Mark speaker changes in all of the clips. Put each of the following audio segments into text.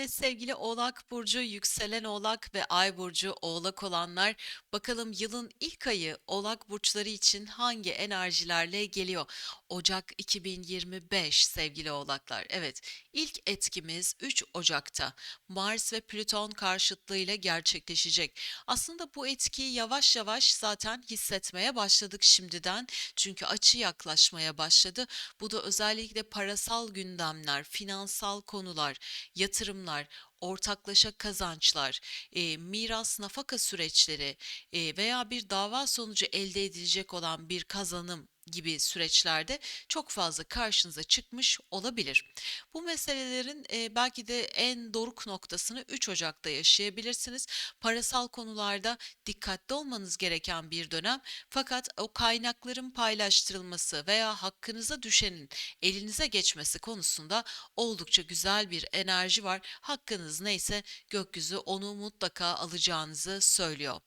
Speaker 1: Ve sevgili Oğlak Burcu, yükselen Oğlak ve Ay Burcu Oğlak olanlar bakalım yılın ilk ayı Oğlak Burçları için hangi enerjilerle geliyor? Ocak 2025 sevgili Oğlaklar. Evet, ilk etkimiz 3 Ocak'ta Mars ve Plüton karşıtlığıyla gerçekleşecek. Aslında bu etkiyi yavaş yavaş zaten hissetmeye başladık şimdiden. Çünkü açı yaklaşmaya başladı. Bu da özellikle parasal gündemler, finansal konular, yatırımlar, ortaklaşa kazançlar, e, miras nafaka süreçleri e, veya bir dava sonucu elde edilecek olan bir kazanım gibi süreçlerde çok fazla karşınıza çıkmış olabilir. Bu meselelerin e, belki de en doruk noktasını 3 Ocak'ta yaşayabilirsiniz. Parasal konularda dikkatli olmanız gereken bir dönem. Fakat o kaynakların paylaştırılması veya hakkınıza düşenin elinize geçmesi konusunda oldukça güzel bir enerji var. Hakkınız neyse gökyüzü onu mutlaka alacağınızı söylüyor.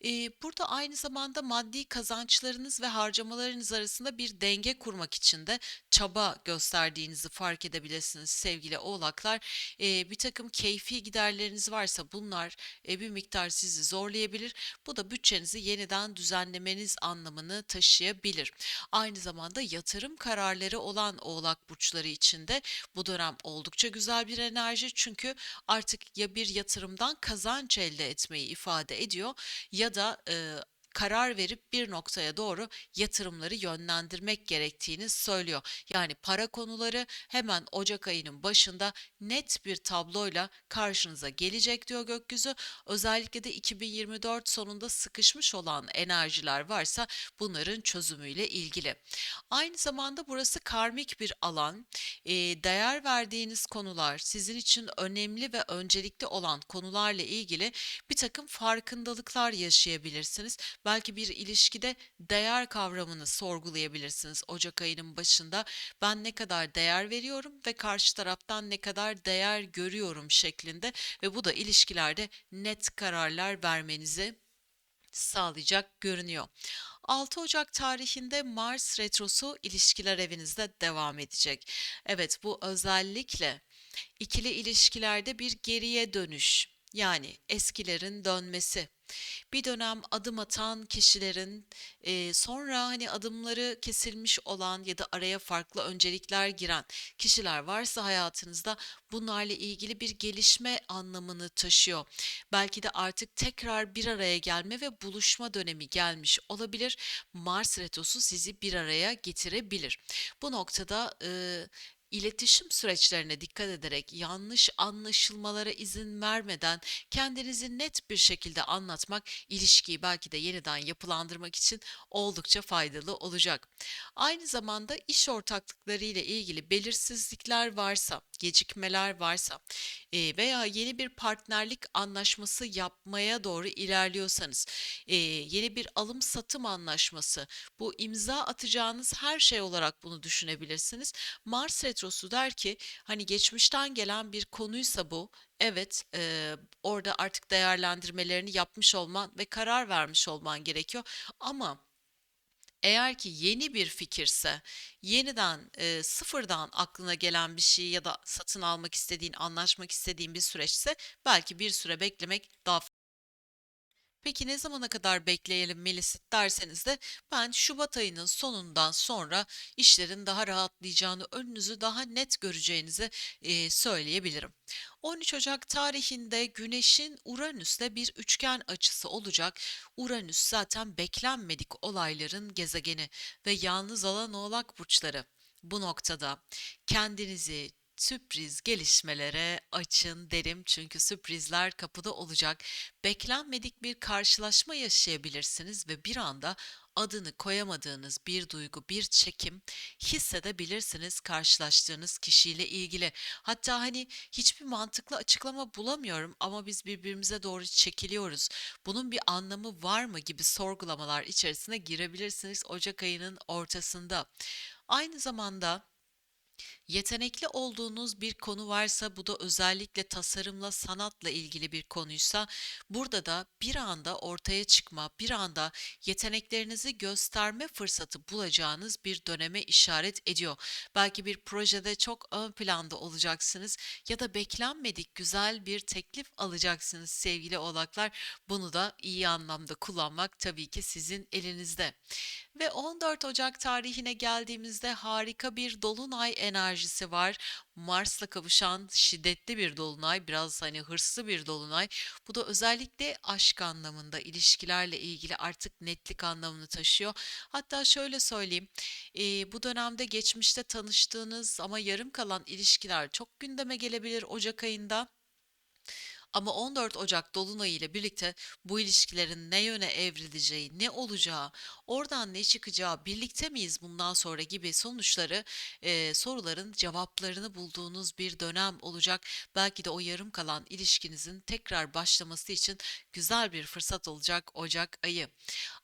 Speaker 1: Eee, burada aynı zamanda maddi kazançlarınız ve harcamalarınız arasında bir denge kurmak için de çaba gösterdiğinizi fark edebilirsiniz sevgili oğlaklar. Eee, bir takım keyfi giderleriniz varsa bunlar e, bir miktar sizi zorlayabilir. Bu da bütçenizi yeniden düzenlemeniz anlamını taşıyabilir. Aynı zamanda yatırım kararları olan oğlak burçları için de bu dönem oldukça güzel bir enerji. Çünkü artık ya bir yatırımdan kazanç elde etmeyi ifade ediyor ya da e, karar verip bir noktaya doğru yatırımları yönlendirmek gerektiğini söylüyor. Yani para konuları hemen Ocak ayının başında net bir tabloyla karşınıza gelecek diyor gökyüzü. Özellikle de 2024 sonunda sıkışmış olan enerjiler varsa bunların çözümüyle ilgili. Aynı zamanda burası karmik bir alan. E, değer verdiğiniz konular, sizin için önemli ve öncelikli olan konularla ilgili bir takım farkındalıklar yaşayabilirsiniz. Belki bir ilişkide değer kavramını sorgulayabilirsiniz Ocak ayının başında. Ben ne kadar değer veriyorum ve karşı taraftan ne kadar değer görüyorum şeklinde ve bu da ilişkilerde net kararlar vermenizi sağlayacak görünüyor. 6 Ocak tarihinde Mars retrosu ilişkiler evinizde devam edecek. Evet bu özellikle ikili ilişkilerde bir geriye dönüş yani eskilerin dönmesi bir dönem adım atan kişilerin e, sonra hani adımları kesilmiş olan ya da araya farklı öncelikler giren kişiler varsa hayatınızda bunlarla ilgili bir gelişme anlamını taşıyor. Belki de artık tekrar bir araya gelme ve buluşma dönemi gelmiş olabilir. Mars retrosu sizi bir araya getirebilir. Bu noktada e, İletişim süreçlerine dikkat ederek yanlış anlaşılmalara izin vermeden kendinizi net bir şekilde anlatmak ilişkiyi belki de yeniden yapılandırmak için oldukça faydalı olacak. Aynı zamanda iş ortaklıkları ile ilgili belirsizlikler varsa, gecikmeler varsa e, veya yeni bir partnerlik anlaşması yapmaya doğru ilerliyorsanız, e, yeni bir alım satım anlaşması, bu imza atacağınız her şey olarak bunu düşünebilirsiniz. Mars retrosu der ki hani geçmişten gelen bir konuysa bu evet e, orada artık değerlendirmelerini yapmış olman ve karar vermiş olman gerekiyor. Ama eğer ki yeni bir fikirse, yeniden e, sıfırdan aklına gelen bir şey ya da satın almak istediğin, anlaşmak istediğin bir süreçse belki bir süre beklemek daha Peki ne zamana kadar bekleyelim Melisit derseniz de ben Şubat ayının sonundan sonra işlerin daha rahatlayacağını, önünüzü daha net göreceğinizi e, söyleyebilirim. 13 Ocak tarihinde Güneş'in Uranüs'le bir üçgen açısı olacak. Uranüs zaten beklenmedik olayların gezegeni ve yalnız olan oğlak burçları. Bu noktada kendinizi sürpriz gelişmelere açın derim çünkü sürprizler kapıda olacak. Beklenmedik bir karşılaşma yaşayabilirsiniz ve bir anda adını koyamadığınız bir duygu, bir çekim hissedebilirsiniz karşılaştığınız kişiyle ilgili. Hatta hani hiçbir mantıklı açıklama bulamıyorum ama biz birbirimize doğru çekiliyoruz. Bunun bir anlamı var mı gibi sorgulamalar içerisine girebilirsiniz Ocak ayının ortasında. Aynı zamanda Yetenekli olduğunuz bir konu varsa bu da özellikle tasarımla, sanatla ilgili bir konuysa burada da bir anda ortaya çıkma, bir anda yeteneklerinizi gösterme fırsatı bulacağınız bir döneme işaret ediyor. Belki bir projede çok ön planda olacaksınız ya da beklenmedik güzel bir teklif alacaksınız sevgili oğlaklar. Bunu da iyi anlamda kullanmak tabii ki sizin elinizde. Ve 14 Ocak tarihine geldiğimizde harika bir dolunay enerjisi var. Mars'la kavuşan şiddetli bir dolunay, biraz hani hırslı bir dolunay. Bu da özellikle aşk anlamında, ilişkilerle ilgili artık netlik anlamını taşıyor. Hatta şöyle söyleyeyim, eee, bu dönemde geçmişte tanıştığınız ama yarım kalan ilişkiler çok gündeme gelebilir Ocak ayında. Ama 14 Ocak dolunayı ile birlikte bu ilişkilerin ne yöne evrileceği, ne olacağı, oradan ne çıkacağı, birlikte miyiz bundan sonra gibi sonuçları, eee, soruların cevaplarını bulduğunuz bir dönem olacak. Belki de o yarım kalan ilişkinizin tekrar başlaması için güzel bir fırsat olacak Ocak ayı.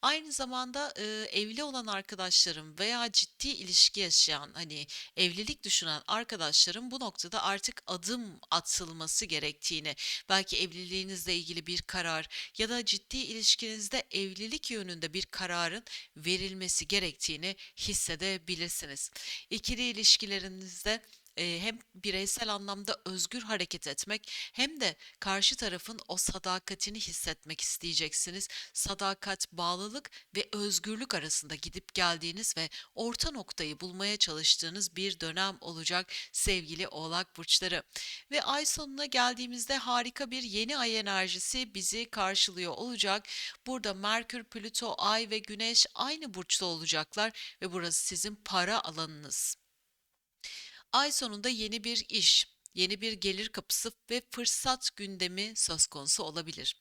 Speaker 1: Aynı zamanda eee, evli olan arkadaşlarım veya ciddi ilişki yaşayan, hani evlilik düşünen arkadaşlarım bu noktada artık adım atılması gerektiğini belki evliliğinizle ilgili bir karar ya da ciddi ilişkinizde evlilik yönünde bir kararın verilmesi gerektiğini hissedebilirsiniz. İkili ilişkilerinizde e, hem bireysel anlamda özgür hareket etmek hem de karşı tarafın o sadakatini hissetmek isteyeceksiniz. Sadakat, bağlılık ve özgürlük arasında gidip geldiğiniz ve orta noktayı bulmaya çalıştığınız bir dönem olacak sevgili Oğlak burçları. Ve ay sonuna geldiğimizde harika bir yeni ay enerjisi bizi karşılıyor olacak. Burada Merkür, Plüto, Ay ve Güneş aynı burçta olacaklar ve burası sizin para alanınız. Ay sonunda yeni bir iş, yeni bir gelir kapısı ve fırsat gündemi söz konusu olabilir.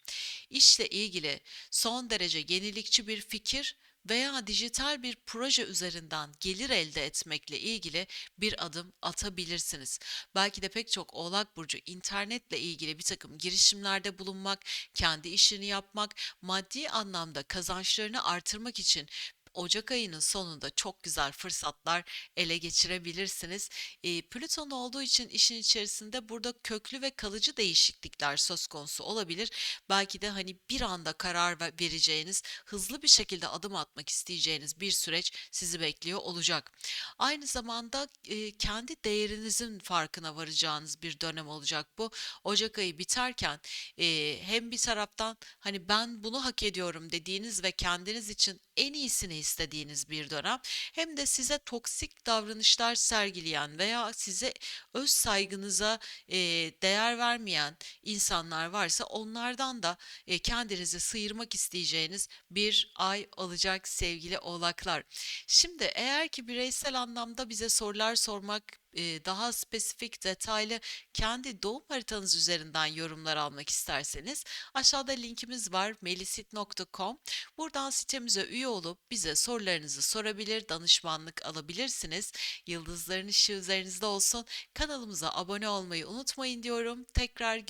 Speaker 1: İşle ilgili son derece yenilikçi bir fikir veya dijital bir proje üzerinden gelir elde etmekle ilgili bir adım atabilirsiniz. Belki de pek çok Oğlak Burcu internetle ilgili bir takım girişimlerde bulunmak, kendi işini yapmak, maddi anlamda kazançlarını artırmak için Ocak ayının sonunda çok güzel fırsatlar ele geçirebilirsiniz. E, Plüton olduğu için işin içerisinde burada köklü ve kalıcı değişiklikler söz konusu olabilir. Belki de hani bir anda karar ver- vereceğiniz, hızlı bir şekilde adım atmak isteyeceğiniz bir süreç sizi bekliyor olacak. Aynı zamanda e, kendi değerinizin farkına varacağınız bir dönem olacak bu. Ocak ayı biterken e, hem bir taraftan hani ben bunu hak ediyorum dediğiniz ve kendiniz için en iyisini istediğiniz bir dönem hem de size toksik davranışlar sergileyen veya size öz saygınıza e, değer vermeyen insanlar varsa onlardan da e, kendinizi sıyırmak isteyeceğiniz bir ay olacak sevgili oğlaklar. Şimdi eğer ki bireysel anlamda bize sorular sormak daha spesifik, detaylı kendi doğum haritanız üzerinden yorumlar almak isterseniz aşağıda linkimiz var melisit.com. Buradan sitemize üye olup bize sorularınızı sorabilir, danışmanlık alabilirsiniz. Yıldızların ışığı üzerinizde olsun. Kanalımıza abone olmayı unutmayın diyorum. Tekrar